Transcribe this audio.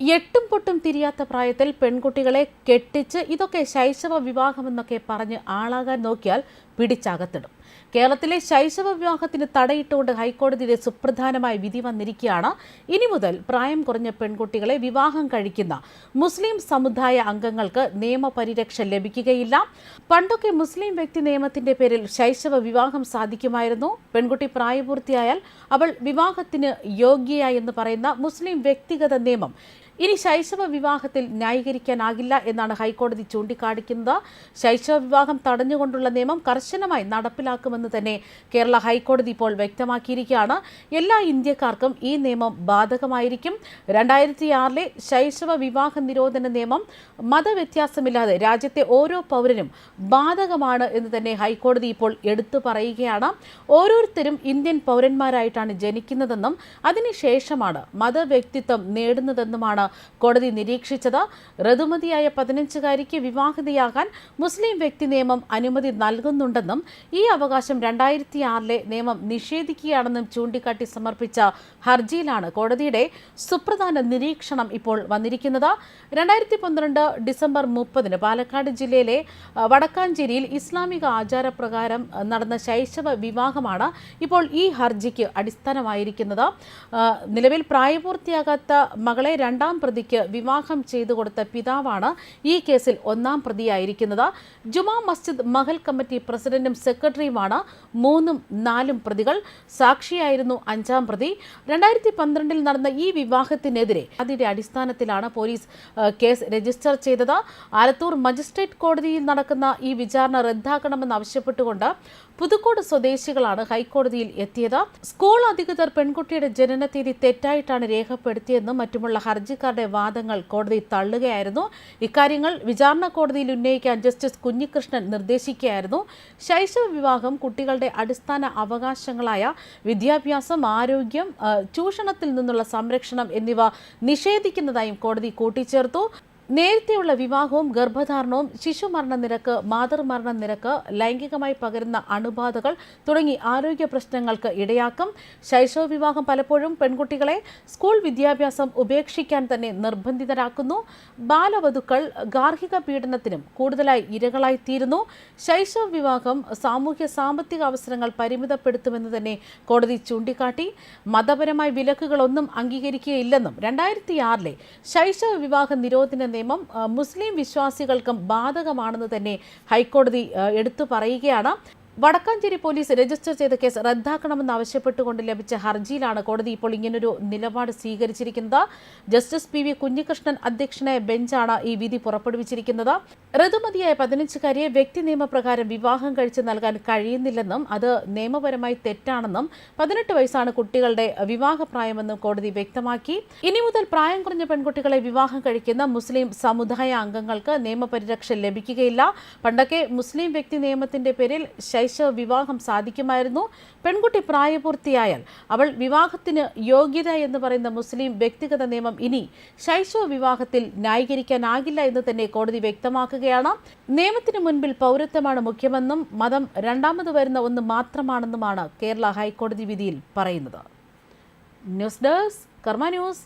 എട്ടും പൊട്ടും തിരിയാത്ത പ്രായത്തിൽ പെൺകുട്ടികളെ കെട്ടിച്ച് ഇതൊക്കെ ശൈശവ വിവാഹമെന്നൊക്കെ പറഞ്ഞ് ആളാകാൻ നോക്കിയാൽ പിടിച്ചകത്തിടും. കേരളത്തിലെ ശൈശവ വിവാഹത്തിന് തടയിട്ടുകൊണ്ട് ഹൈക്കോടതിയുടെ സുപ്രധാനമായ വിധി വന്നിരിക്കുകയാണ്. ഇനി മുതൽ പ്രായം കുറഞ്ഞ പെൺകുട്ടികളെ വിവാഹം കഴിക്കുന്ന മുസ്ലിം സമുദായ അംഗങ്ങൾക്ക് നിയമപരിരക്ഷ ലഭിക്കുകയില്ല. പണ്ടൊക്കെ മുസ്ലിം വ്യക്തി നിയമത്തിന്റെ പേരിൽ ശൈശവ വിവാഹം സാധിക്കുമായിരുന്നു. പെൺകുട്ടി പ്രായപൂർത്തിയായാൽ അവൾ വിവാഹത്തിന് യോഗ്യയായെന്ന് പറയുന്ന മുസ്ലിം വ്യക്തിഗത നിയമം ഇനി ശൈശവ വിവാഹത്തിൽ ന്യായീകരിക്കാനാകില്ല എന്നാണ് ഹൈക്കോടതി ചൂണ്ടിക്കാണിക്കുന്നത്. ശൈശവ വിവാഹം തടഞ്ഞുകൊണ്ടുള്ള നിയമം കർശനമായി നടപ്പിലാക്കുമെന്ന് തന്നെ കേരള ഹൈക്കോടതി ഇപ്പോൾ വ്യക്തമാക്കിയിരിക്കുകയാണ്. എല്ലാ ഇന്ത്യക്കാർക്കും ഈ നിയമം ബാധകമായിരിക്കും. രണ്ടായിരത്തി ആറിലെ ശൈശവ വിവാഹ നിരോധന നിയമം മതവ്യത്യാസമില്ലാതെ രാജ്യത്തെ ഓരോ പൗരനും ബാധകമാണ് എന്ന് തന്നെ ഹൈക്കോടതി ഇപ്പോൾ എടുത്തു പറയുകയാണ്. ഓരോരുത്തരും ഇന്ത്യൻ പൗരന്മാരായിട്ടാണ് ജനിക്കുന്നതെന്നും അതിനുശേഷമാണ് മതവ്യക്തിത്വം നേടുന്നതെന്നുമാണ് കോടതി നിരീക്ഷിച്ചത്. ഋതുമതിയായ പതിനഞ്ചുകാരിക്ക് വിവാഹിതയാകാൻ മുസ്ലിം വ്യക്തി നിയമം അനുമതി നൽകുന്നുണ്ടെന്നും ഈ അവകാശം രണ്ടായിരത്തി ആറിലെ നിയമം നിഷേധിക്കുകയാണെന്നും ചൂണ്ടിക്കാട്ടി സമർപ്പിച്ച ഹർജിയിലാണ് കോടതിയുടെ സുപ്രധാന നിരീക്ഷണം ഇപ്പോൾ വന്നിരിക്കുന്നത്. രണ്ടായിരത്തി പന്ത്രണ്ട് ഡിസംബർ മുപ്പതിന് പാലക്കാട് ജില്ലയിലെ വടക്കാഞ്ചേരിയിൽ ഇസ്ലാമിക ആചാരപ്രകാരം നടന്ന ശൈശവ വിവാഹമാണ് ഇപ്പോൾ ഈ ഹർജിക്ക് അടിസ്ഥാനമായിരിക്കുന്നത്. നിലവിൽ പ്രായപൂർത്തിയാകാത്ത മകളെ രണ്ടാം പ്രതിക്ക് വിവാഹം ചെയ്തു കൊടുത്ത പിതാവാണ് ഈ കേസിൽ ഒന്നാം പ്രതിയായിരിക്കുന്നത്. ജുമാ മസ്ജിദ് മഹൽ കമ്മിറ്റി പ്രസിഡന്റും സെക്രട്ടറിയുമാണ് മൂന്നും നാലും പ്രതികൾ. സാക്ഷിയായിരുന്നു അഞ്ചാം പ്രതി. രണ്ടായിരത്തി പന്ത്രണ്ടിൽ നടന്ന ഈ വിവാഹത്തിനെതിരെ അതിന്റെ അടിസ്ഥാനത്തിലാണ് പോലീസ് കേസ് രജിസ്റ്റർ ചെയ്തത്. ആലത്തൂർ മജിസ്ട്രേറ്റ് കോടതിയിൽ നടക്കുന്ന ഈ വിചാരണ റദ്ദാക്കണമെന്ന് ആവശ്യപ്പെട്ടുകൊണ്ട് പുതുക്കോട് സ്വദേശികളാണ് ഹൈക്കോടതിയിൽ എത്തിയത്. സ്കൂൾ അധികൃതർ പെൺകുട്ടിയുടെ ജനനത്തീയതി തെറ്റായിട്ടാണ് രേഖപ്പെടുത്തിയെന്നും മറ്റുമുള്ള ഹർജിക്കാരുടെ വാദങ്ങൾ കോടതി തള്ളുകയായിരുന്നു. ഇക്കാര്യങ്ങൾ വിചാരണ കോടതിയിൽ ഉന്നയിക്കാൻ ജസ്റ്റിസ് കുഞ്ഞികൃഷ്ണൻ നിർദ്ദേശിക്കുകയായിരുന്നു. ശൈശവ വിവാഹം കുട്ടികളുടെ അടിസ്ഥാന അവകാശങ്ങളായ വിദ്യാഭ്യാസം ആരോഗ്യം ചൂഷണത്തിൽ നിന്നുള്ള സംരക്ഷണം എന്നിവ നിഷേധിക്കുന്നതായും കോടതി കൂട്ടിച്ചേർത്തു. നേരത്തെയുള്ള വിവാഹവും ഗർഭധാരണവും ശിശുമരണ നിരക്ക് മാതൃമരണ നിരക്ക് ലൈംഗികമായി പകരുന്ന അണുബാധകൾ തുടങ്ങി ആരോഗ്യ പ്രശ്നങ്ങൾക്ക് ഇടയാക്കും. ശൈശവ വിവാഹം പലപ്പോഴും പെൺകുട്ടികളെ സ്കൂൾ വിദ്യാഭ്യാസം ഉപേക്ഷിക്കാൻ തന്നെ നിർബന്ധിതരാക്കുന്നു. ബാലവധുക്കൾ ഗാർഹിക പീഡനത്തിനും കൂടുതലായി ഇരകളായി തീരുന്നു ശൈശവ വിവാഹം സാമൂഹ്യ സാമ്പത്തിക അവസരങ്ങൾ പരിമിതപ്പെടുത്തുമെന്ന് തന്നെ കോടതി ചൂണ്ടിക്കാട്ടി. മതപരമായ വിലക്കുകളൊന്നും അംഗീകരിക്കുകയില്ലെന്നും രണ്ടായിരത്തി ആറിലെ ശൈശവ വിവാഹ നിരോധന നിയമം മുസ്ലിം വിശ്വാസികൾക്കും ബാധകമാണെന്ന് തന്നെ ഹൈക്കോടതി എടുത്തു പറയുകയാണ്. വടക്കാഞ്ചേരി പോലീസ് രജിസ്റ്റർ ചെയ്ത കേസ് റദ്ദാക്കണമെന്ന് ആവശ്യപ്പെട്ടുകൊണ്ട് ലഭിച്ച ഹർജിയിലാണ് കോടതി ഇപ്പോൾ ഇങ്ങനൊരു നിലപാട് സ്വീകരിച്ചിരിക്കുന്നത്. ജസ്റ്റിസ് പി വി കുഞ്ഞികൃഷ്ണൻ അധ്യക്ഷനായ ബെഞ്ചാണ് ഈ വിധി പുറപ്പെടുവിച്ചിരിക്കുന്നത്. ഋതുമതിയായ പതിനഞ്ചുകാരിയെ വ്യക്തി നിയമപ്രകാരം വിവാഹം കഴിച്ച് നൽകാൻ കഴിയുന്നില്ലെന്നും അത് നിയമപരമായി തെറ്റാണെന്നും പതിനെട്ട് വയസ്സാണ് കുട്ടികളുടെ വിവാഹപ്രായമെന്നും കോടതി വ്യക്തമാക്കി. ഇനി മുതൽ പ്രായം കുറഞ്ഞ പെൺകുട്ടികളെ വിവാഹം കഴിക്കുന്ന മുസ്ലിം സമുദായ അംഗങ്ങൾക്ക് നിയമപരിരക്ഷ ലഭിക്കുകയില്ല. പണ്ടൊക്കെ മുസ്ലിം വ്യക്തി നിയമത്തിന്റെ പേരിൽ ശൈശവ വിവാഹം സാധിക്കുമായിരുന്നു. പെൺകുട്ടി പ്രായപൂർത്തിയായാൽ അവൾ വിവാഹത്തിന് യോഗ്യത എന്ന് പറയുന്ന മുസ്ലിം വ്യക്തിഗത നിയമം ഇനി ശൈശവ വിവാഹത്തിൽ ന്യായീകരിക്കാനാകില്ല എന്ന് തന്നെ കോടതി വ്യക്തമാക്കുകയാണ്. നിയമത്തിന് മുൻപിൽ പൗരത്വമാണ് മുഖ്യമെന്നും മതം രണ്ടാമത് വരുന്ന ഒന്ന് മാത്രമാണെന്നുമാണ് കേരള ഹൈക്കോടതി വിധിയിൽ പറയുന്നത്. News desk Karma news.